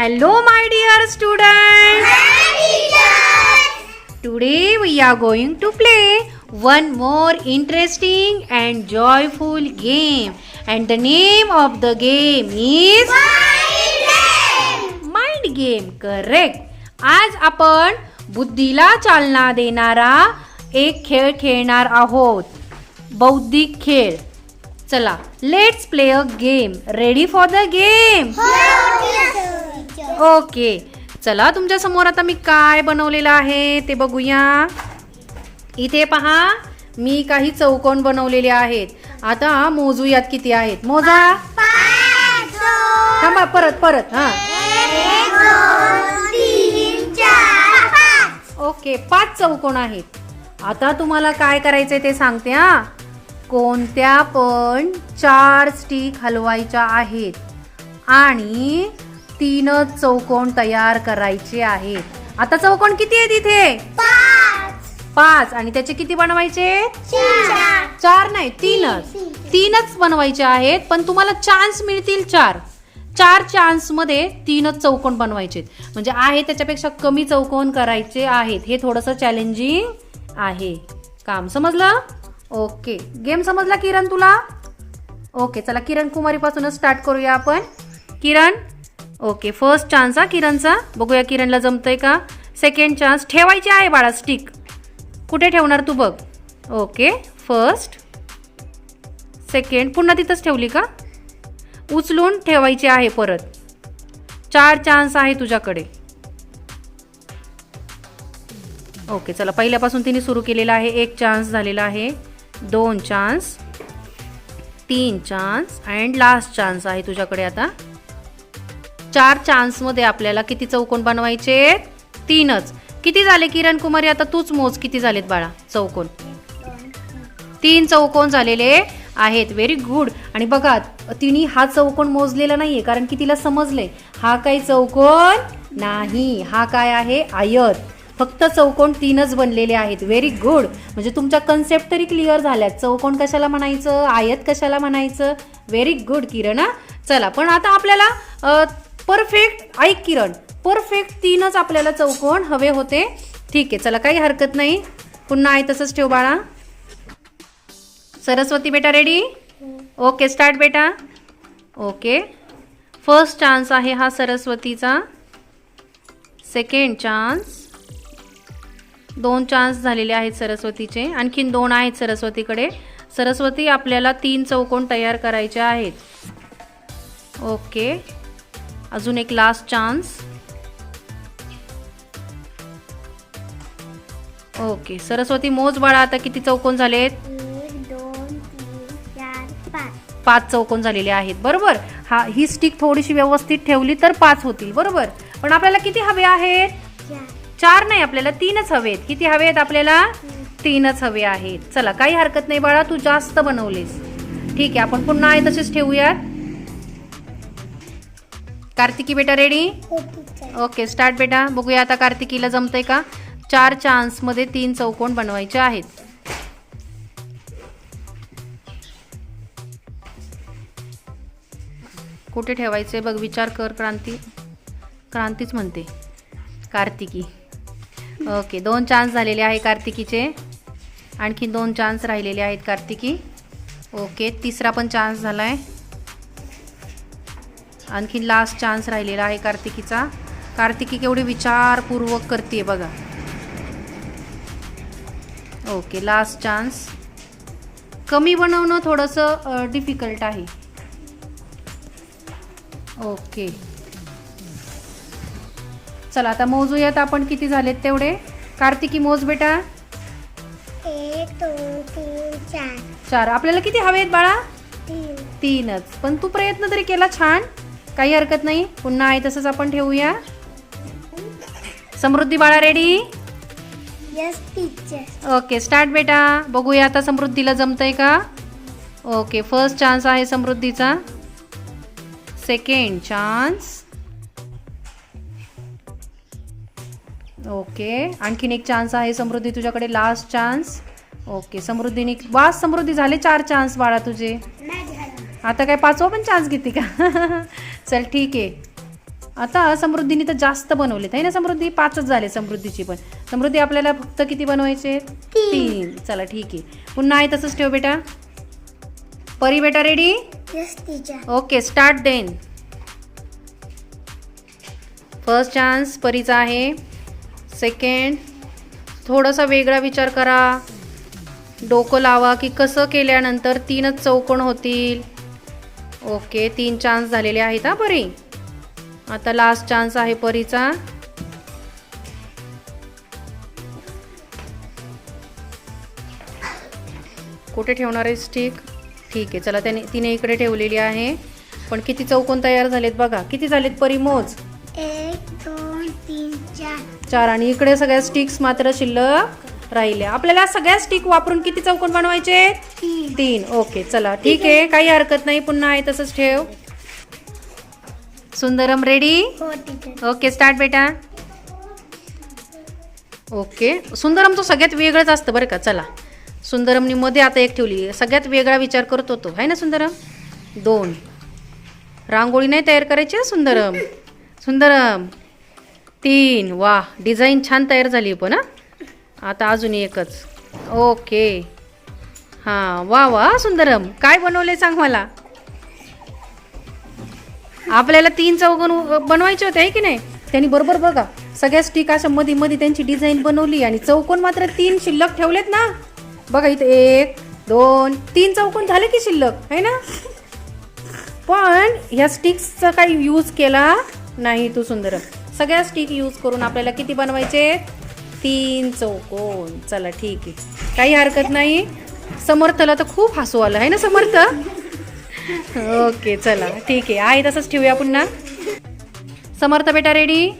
Hello, my dear students. Today we are going to play one more interesting and joyful game. And the name of the game is Mind Game. Correct. आज आपण बुद्धीला चालना देणारा एक खेळ खेळणार आहोत बौद्धिक खेळ चला let's play a game ready for the game okay चला तुमच्यासमोर आता मी काय बनवलेलं आहे ते बघूया. इथे पहा मी काही चौकोन बनवलेले आहेत. आता मोजूयात किती आहेत. मोजा. थांबा परत परत हा. ओके पाच चौकोन आहेत. आता तुम्हाला काय करायचंय ते सांगते हा. कोणत्या पण चार स्टिक हलवायच्या आहेत आणि तीनच चौकोन तयार करायचे आहेत. आता चौकोन किती आहेत इथे? पाच. आणि त्याचे किती बनवायचे? चार. नाही तीनच. तीनच बनवायचे आहेत पण तुम्हाला चान्स मिळतील चार. चार चान्समध्ये तीनच चौकोन बनवायचे म्हणजे आहे त्याच्यापेक्षा कमी चौकोन करायचे आहेत. हे थोडंसं चॅलेंजिंग आहे. काम समजलं? ओके. गेम समजला किरण तुला? ओके चला किरण कुमारी पासूनच स्टार्ट करूया आपण. किरण? ओके फर्स्ट चान्स हा किरणचा. बघूया किरणला जमतंय का? सेकंड चान्स ठेवायची आहे बाळा स्टिक कुठे ठेवणार तू बघ. ओके फर्स्ट सेकंड पुन्हा तिथंच ठेवली का? उचलून ठेवायची आहे परत. चार चान्स आहे तुझ्याकडे. ओके चला पहिल्यापासून तिने सुरू केलेला आहे. एक चान्स झालेला आहे. दोन चान्स तीन चान्स अँड लास्ट चान्स आहे तुझ्याकडे आता. चार चान्समध्ये आपल्याला किती चौकोन बनवायचे? तीनच. किती झाले किरण कुमारी? आता तूच मोज किती झालेत बाळा? चौकोन. तीन चौकोन झालेले आहेत. व्हेरी गुड आणि बघा तिने हा चौकोन मोजलेला नाहीये कारण की तिला समजले हा काही चौकोन नाही. हा काय आहे? आयत. फक्त चौकोन तीनच बनलेले आहेत. व्हेरी गुड म्हणजे तुमच्या कन्सेप्ट तरी क्लिअर झाल्यात. चौकोन कशाला म्हणायचं? आयत कशाला म्हणायचं? व्हेरी गुड किरण चला पण आता आपल्याला परफेक्ट ऐक किरण. परफेक्ट तीनच आपल्याला चौकोन हवे होते. ठीक आहे चला काही हरकत नाही. पुन्हा आहे तसंच ठेव बाळा. सरस्वती बेटा रेडी ओके स्टार्ट बेटा. ओके फर्स्ट चान्स आहे हा सरस्वतीचा. सेकंड चान्स दोन चान्स झालेले आहेत सरस्वतीचे. आणखीन दोन आहेत सरस्वतीकडे. सरस्वती आपल्याला तीन चौकोन तयार करायचे आहेत. ओके. अजून एक लास्ट चान्स ओके. सरस्वती मोज बाळा आता किती चौकोन झालेत दोन तीन चार पाच. पाच चौकोन झालेले आहेत. बरोबर? हा ही स्टिक थोडीशी व्यवस्थित ठेवली तर पाच होतील. बरोबर? पण आपल्याला किती हवे आहेत? चार नाही आपल्याला तीनच हवेत किती हवेत आपल्याला? तीनच हवे आहेत. चला काही हरकत नाही बाळा तू जास्त बनवलीस. ठीक आहे आपण पुन्हा आहे तसेच ठेवूयात. कार्तिकी बेटा रेडी ओके स्टार्ट बेटा. बघूया आता कार्तिकीला जमतंय का? चार चान्समध्ये तीन चौकोन बनवायचे आहेत. कुठे ठेवायचे बघ विचार कर क्रांती. क्रांतीच म्हणते. कार्तिकी. ओके दोन चान्स झालेले आहे कार्तिकीचे. आणखी दोन चान्स राहिलेले आहेत कार्तिकी. ओके तिसरा पण चान्स झाला आहे आणखी लास्ट चान्स राहिलेला आहे कार्तिकीचा. कार्तिकी केवढी विचारपूर्वक करते बघा. ओके लास्ट चान्स कमी बनवणं थोडंसं डिफिकल्ट आहे. ओके. चला आता मोजूयात आपण किती झालेत तेवढे. कार्तिकी मोज बेटा. एक दोन तीन चार. चार आपल्याला किती हवेत बाळा? तीन तीनच. पण तू प्रयत्न तरी केला छान. काही हरकत नाही. पुन्हा आहे तसंच आपण ठेवूया. समृद्धी बाळा ready yes teacher okay start बेटा. बघूया आता समृद्धीला जमतंय का? ओके फर्स्ट चान्स आहे समृद्धीचा. Second chance okay. आणखीन एक चान्स आहे समृद्धी तुझ्याकडे लास्ट चान्स ओके समृद्धीने वास समृद्धी झाले चार चान्स बाळा तुझे. आता काय पाचवा पण चान्स घेते का? चल ठीक आहे. आता समृद्धीने तर जास्त बनवलेत आहे ना समृद्धी? पाचच झाले समृद्धीची पण. समृद्धी आपल्याला फक्त किती बनवायचे? तीन. चला ठीक आहे. पुन्हा आहे तसंच ठेव बेटा. परी बेटा ready okay start then first chance परीचा आहे. सेकंड. थोडासा वेगळा विचार करा. डोकं लावा की कसं केल्यानंतर तीनच चौकोन होतील. ओके तीन चान्स झालेले आहेत हा परी. आता लास्ट चान्स आहे परीचा. कुठे ठेवणार आहे स्टिक ठीक आहे चला त्याने तिने इकडे ठेवलेली आहे. पण किती चौकोन तयार झालेत बघा. किती झालेत परी मोज? चार आणि इकडे सगळ्या स्टिक्स मात्र शिल्लक राहिल्या. आपल्याला सगळ्या स्टिक वापरून किती चौकोन बनवायचे? तीन. तीन. ओके चला. ठीक आहे. काही हरकत नाही. पुन्हा आहे तसंच ठेव. सुंदरम रेडी ओके स्टार्ट बेटा. ओके सुंदरम तो सगळ्यात वेगळंच असतं बरं का? चला. सुंदरमनी मध्ये आता एक ठेवली. सगळ्यात वेगळा विचार करत होतो आहे ना सुंदरम? दोन. रांगोळी नाही तयार करायची सुंदरम? सुंदरम तीन. वा डिझाईन छान तयार झाली पण हां? आता अजून एकच. ओके हां वा वा सुंदरम. काय बनवले सांग मला? आपल्याला तीन चौकोन बनवायचे होते आहे की नाही? त्यांनी बरोबर बघा सगळ्या स्टिक अशा मध्ये मध्ये त्यांची डिझाईन बनवली आणि चौकोन मात्र तीन शिल्लक ठेवलेत ना? बघा इथे एक दोन तीन चौकोन झाले की शिल्लक आहे ना? पण ह्या स्टिक्सचा काही यूज केला नाही तू सुंदरम. सगळ्या स्टिक यूज करून आपल्याला किती बनवायचे? तीन चौकोन. चला ठीक आहे. काही हरकत नाही. समर्थला तर खूप हसू आलं. आहे ना समर्थ? ओके चला. ठीक आहे. आहे तसंच ठेवूया पुन्हा. समर्थ बेटा रेडी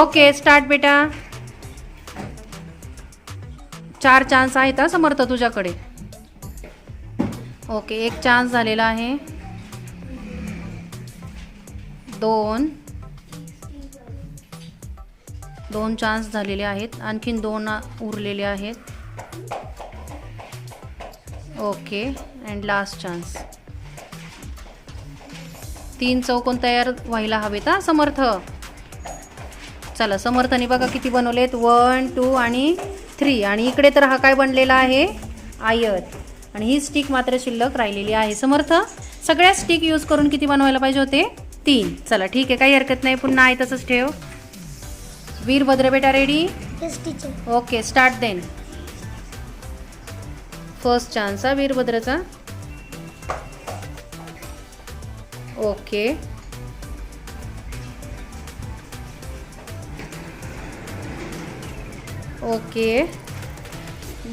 ओके स्टार्ट बेटा. चार चान्स आहेत हा समर्थ तुझ्याकडे. ओके एक चान्स झालेला आहे. दोन. दोन चान्स झालेले आहेत. आणखीन दोन उरलेले आहेत. ओके अँड लास्ट चान्स तीन चौकोन तयार व्हायला हवेत हा समर्थ. चला समर्थाने बघा किती बनवलेत. वन टू आणि थ्री आणि इकडे तर हा काय बनलेला आहे? आयत. आणि ही स्टिक मात्र शिल्लक राहिलेली आहे. समर्थ सगळ्या स्टिक यूज करून किती बनवायला पाहिजे होते? तीन. चला ठीक आहे काही हरकत नाही. पुन्हा आहे तसंच ठेव. वीरभद्र बेटा ready yes teacher okay start then first chance हा वीरभद्रचा ओके ओके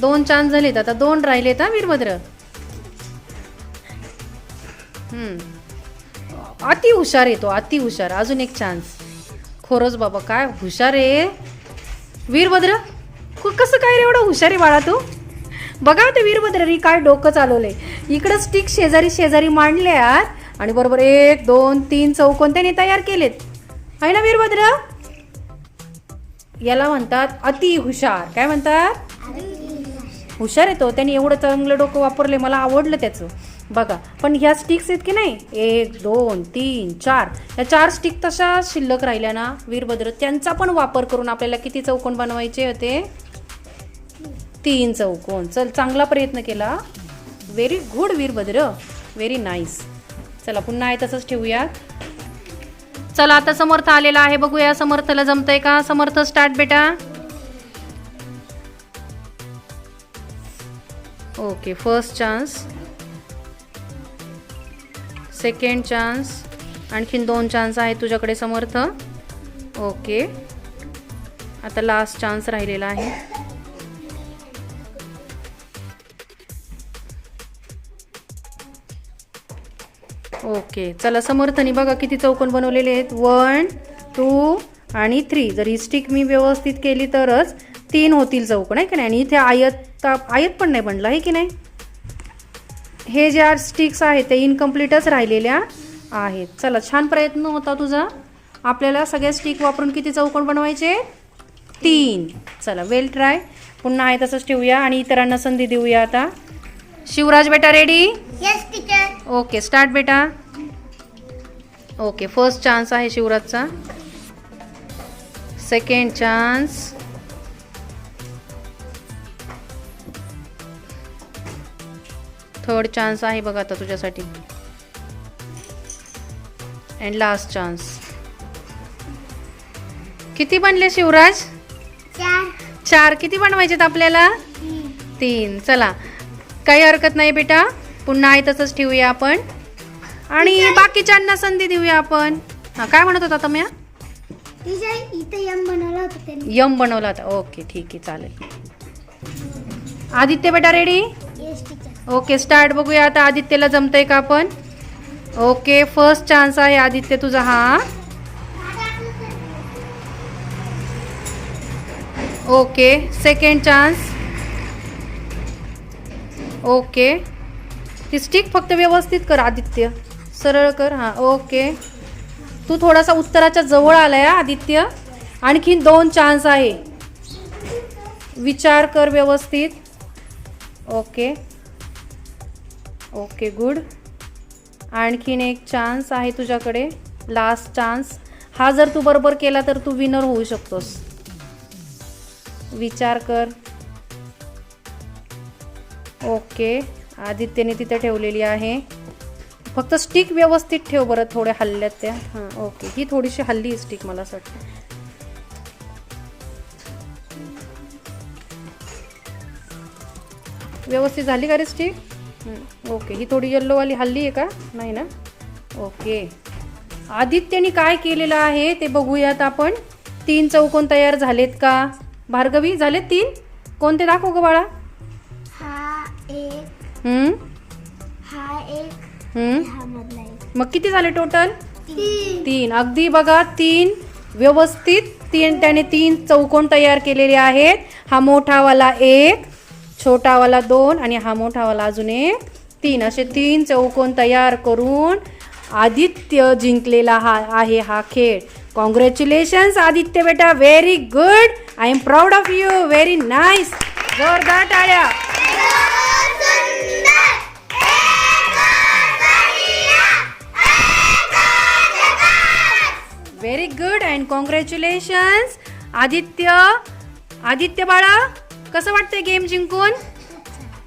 दोन चान्स झालेत आता. दोन राहिलेत हा वीरभद्र. अति हुशार येतो अति हुशार. अजून एक चान्स खरंच बाबा काय हुशार आहे वीरभद्र कसं काय रे एवढं हुशार आहे बाळा तू? बघा ते वीरभद्रनी काय डोकं चालवलंय. इकडं स्टिक शेजारी शेजारी मांडल्यात आणि बरोबर एक दोन तीन चौकोन त्याने तयार केलेत. आहे ना वीरभद्र? याला म्हणतात अति हुशार. काय म्हणतात? हुशार आहे तो. त्यांनी एवढं चांगलं डोकं वापरले मला आवडलं त्याचं. बघा पण ह्या स्टिक्स आहेत की नाही? एक दोन तीन चार. या चार स्टिक तशा शिल्लक राहिल्या ना वीरभद्र त्यांचा पण वापर करून आपल्याला किती चौकोन बनवायचे होते? तीन चौकोन. चल चांगला प्रयत्न केला. Very good Veerbhadra. Very nice चला पुन्हा आहे तसंच ठेवूयात. चला आता समर्थ आलेला आहे. बघूया समर्थला जमतंय का? समर्थ स्टार्ट बेटा. Okay first chance second chance आणखीन दोन चान्स आहेत तुझ्याकडे समर्थ. ओके आता लास्ट चान्स राहिलेला आहे. ओके चला समर्थनी बघा किती चौकोन बनवलेले आहेत. वन टू आणि थ्री जर ही स्टिक मी व्यवस्थित केली तरच तीन होतील चौकोन आहे की नाही? आणि इथे आयत आयत पण नाही बनलं आहे की नाही? हे ज्या स्टिक्स आहेत ते इनकम्प्लीटच राहिलेल्या आहेत. चला छान प्रयत्न होता तुझा. आपल्याला सगळ्या स्टिक वापरून किती चौकोन बनवायचे? तीन. चला वेल ट्राय पुन्हा आहे तसंच ठेवूया आणि इतरांना संधी देऊया आता. शिवराज बेटा ready yes teacher okay start बेटा. ओके फर्स्ट चान्स आहे शिवराजचा. सेकंड चान्स थर्ड चान्स आहे बघा आता तुझ्यासाठी. अँड लास्ट चान्स किती बनले शिवराज? चार. चार. किती बनवायचेत आपल्याला? तीन. चला. काही हरकत नाही बेटा. पुन्हा आहे तसंच ठेवूया आपण. आणि बाकीच्यांना संधी देऊया आपण. हा काय म्हणत होता तुम्ही यम बनवला होता ओके ठीक आहे चालेल. आदित्य बेटा रेडी ओके स्टार्ट बघूया आता आदित्यला जमतंय का आपण? ओके फर्स्ट चान्स आहे आदित्य तुझा हा. ओके सेकंड चान्स ओके ती स्टिक फक्त व्यवस्थित कर आदित्य. सरळ कर हां. ओके तू थोडासा उत्तराच्या जवळ आलाय आहे आदित्य. आणखीन दोन चान्स आहे. विचार कर व्यवस्थित. Okay okay good. आणखीन एक चान्स आहे तुझ्याकडे. लास्ट चान्स हा जर तू बरोबर केला तर तू विनर होऊ शकतोस. विचार कर. ओके आदित्यने तिथे ठेवलेली आहे. फक्त स्टिक व्यवस्थित ठेव बरं थोड्या हल्ल्यात त्या. हां ओके. ही थोडीशी हल्ली स्टिक मला असं वाटतं. व्यवस्थित झाली का रे स्टिक ओके ही थोडी येल्लोवाली हल्ली आहे का? नाही ना? ओके आदित्यने काय केलेलं आहे ते बघूयात आपण. तीन चौकोन तयार झालेत का? भार्गवी झालेत तीन? कोणते दाखव ग बाळा. मग किती झाले टोटल तीन. तीन. अगदी बघा तीन. व्यवस्थित. तीन त्याने तीन चौकोन तयार केलेले आहेत. हा मोठावाला एक छोटावाला दोन आणि हा मोठावाला अजून एक. तीन. असे तीन चौकोन तयार करून आदित्य जिंकलेला हा आहे हा खेळ. कॉंग्रॅच्युलेशन्स आदित्य बेटा. Very good I am proud of you very nice जोरदार टाळ्या. Very good and congratulations Aditya. Aditya बाळा. कसं वाटतंय गेम जिंकून?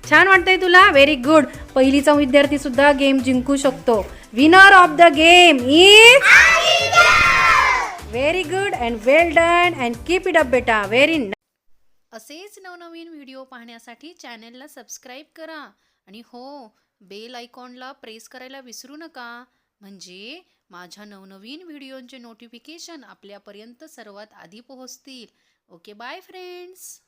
छान वाटतंय तुला? व्हेरी गुड पहिलीचा विद्यार्थी सुद्धा गेम जिंकू शकतो. Winner of the game is very good and well done and keep it up बेटा. व्हेरी असेच नवनवीन व्हिडिओ पाहण्यासाठी चॅनलला सबस्क्राईब करा. आणि हो बेल आयकॉनला प्रेस करायला विसरू नका. म्हणजे माझ्या नवनवीन व्हिडिओंचे नोटिफिकेशन आपल्यापर्यंत सर्वात आधी पोहोचतील. Okay bye friends